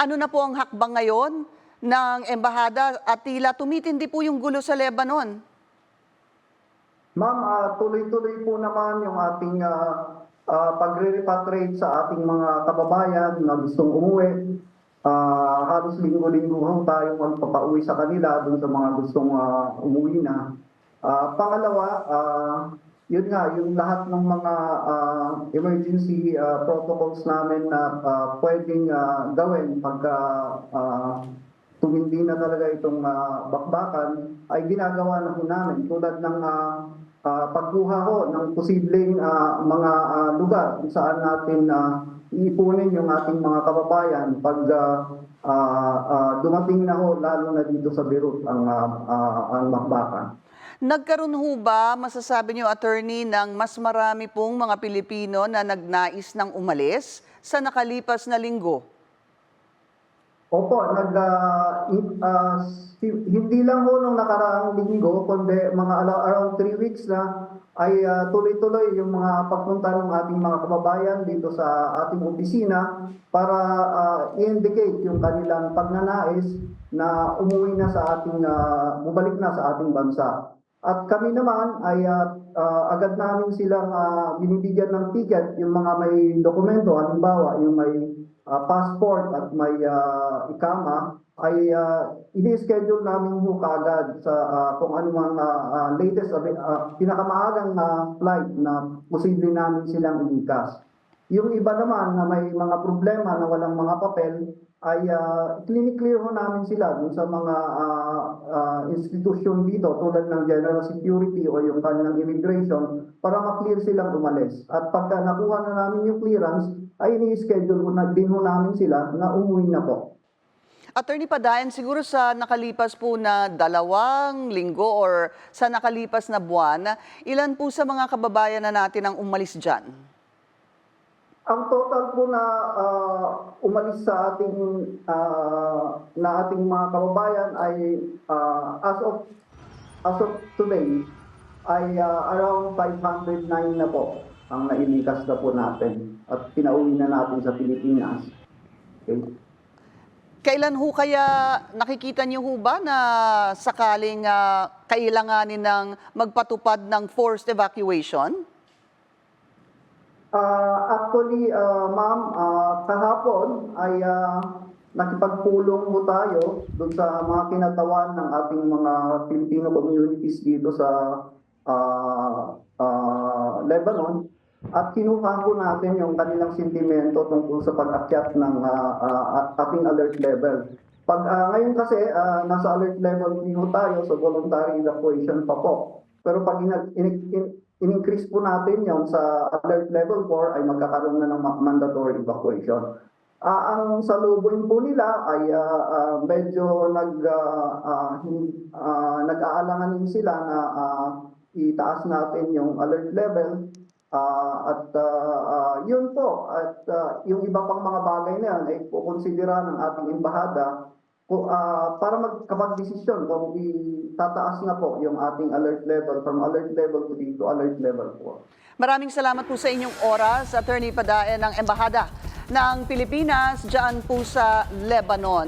Ano na po ang hakbang ngayon ng embahada at tila tumitindi po yung gulo sa Lebanon? Ma'am, ah, tuloy-tuloy po naman yung ating ah, ah, pagre-repatriate sa ating mga kababayan na gustong umuwi. Ah, halos linggo-linggo ho tayo magpapauwi sa kanila dun sa mga gustong ah, umuwi na. Ah, pangalawa, ah, yun nga, yung lahat ng mga ah, emergency ah, protocols namin na ah, pwedeng ah, gawin pagka ah, tumindi na talaga itong ah, bakbakan ay ginagawa na po namin tulad ng ah, ah, pagkuha ho ng posibleng ah, mga ah, lugar kung saan natin ah, iipunin yung ating mga kababayan pag ah, ah, ah, dumating na ho lalo na dito sa Beirut ang ah, ah, ang bakbakan. Nagkaroon ho ba, masasabi niyo, attorney, ng mas marami pong mga Pilipino na nagnais ng umalis sa nakalipas na linggo? Opo, nag ah, si- hindi lang ho nung nakaraang linggo, kundi mga around three weeks na ay ah, tuloy-tuloy yung mga pagpunta ng ating mga kababayan dito sa ating opisina para ah, i-indicate yung kanilang pagnanais na umuwi na sa ating, ah, bumalik na sa ating bansa. At kami naman ay ah, agad namin silang ah, binibigyan ng ticket, yung mga may dokumento, halimbawa yung may ah, passport at may ah, ikama, ay uh, ini-schedule namin ho kaagad sa ah, kung ano mang ah, ah, latest, ah, pinakamaagang na flight na posible namin silang ilikas. Yung iba naman na may mga problema na walang mga papel, ay uh, clear ho namin sila dun sa mga ah, ah, institusyon dito tulad ng General Security o yung kanilang immigration para ma-clear silang umalis. At pagka nakuha na namin yung clearance, ay ini-schedule na din ho namin sila na umuwi na po. Attorney Padayan, siguro sa nakalipas po na dalawang linggo or sa nakalipas na buwan, ilan po sa mga kababayan na natin ang umalis dyan? Ang total po na ah, umalis sa ating ah, na ating mga kababayan ay ah, as of as of today ay ah, around 509 na po ang nailikas na po natin at pinauwi na natin sa Pilipinas. Okay. Kailan ho kaya nakikita niyo ho ba na sakaling ah, kailanganin ng magpatupad ng forced evacuation? Ah, actually, ah, ma'am, ah, kahapon ay ah, nakipagpulong po tayo doon sa mga kinatawan ng ating mga Filipino communities dito sa ah, ah, Lebanon at kinuha po natin yung kanilang sentimento tungkol sa pag-akyat ng ah, ah, ating alert level. Pag ah, ngayon kasi ah, nasa alert level din tayo sa voluntary evacuation pa po. Pero pag ina- in- in- in-increase po natin yung sa alert level 4 ay magkakaroon na ng ma- mandatory evacuation. Ah, ang salubong po nila ay ah, ah, medyo nag ah, hin- ah, nag-aalanganin sila na ah, itaas natin yung alert level Ah, at ah, ah, yun po at ah, yung iba pang mga bagay na yan ay kukonsidera ng ating embahada ah, para magkapag-desisyon kung itataas na po yung ating alert level from alert level 3 to alert level 4. Maraming salamat po sa inyong oras, Attorney Padayan ng Embahada ng Pilipinas dyan po sa Lebanon.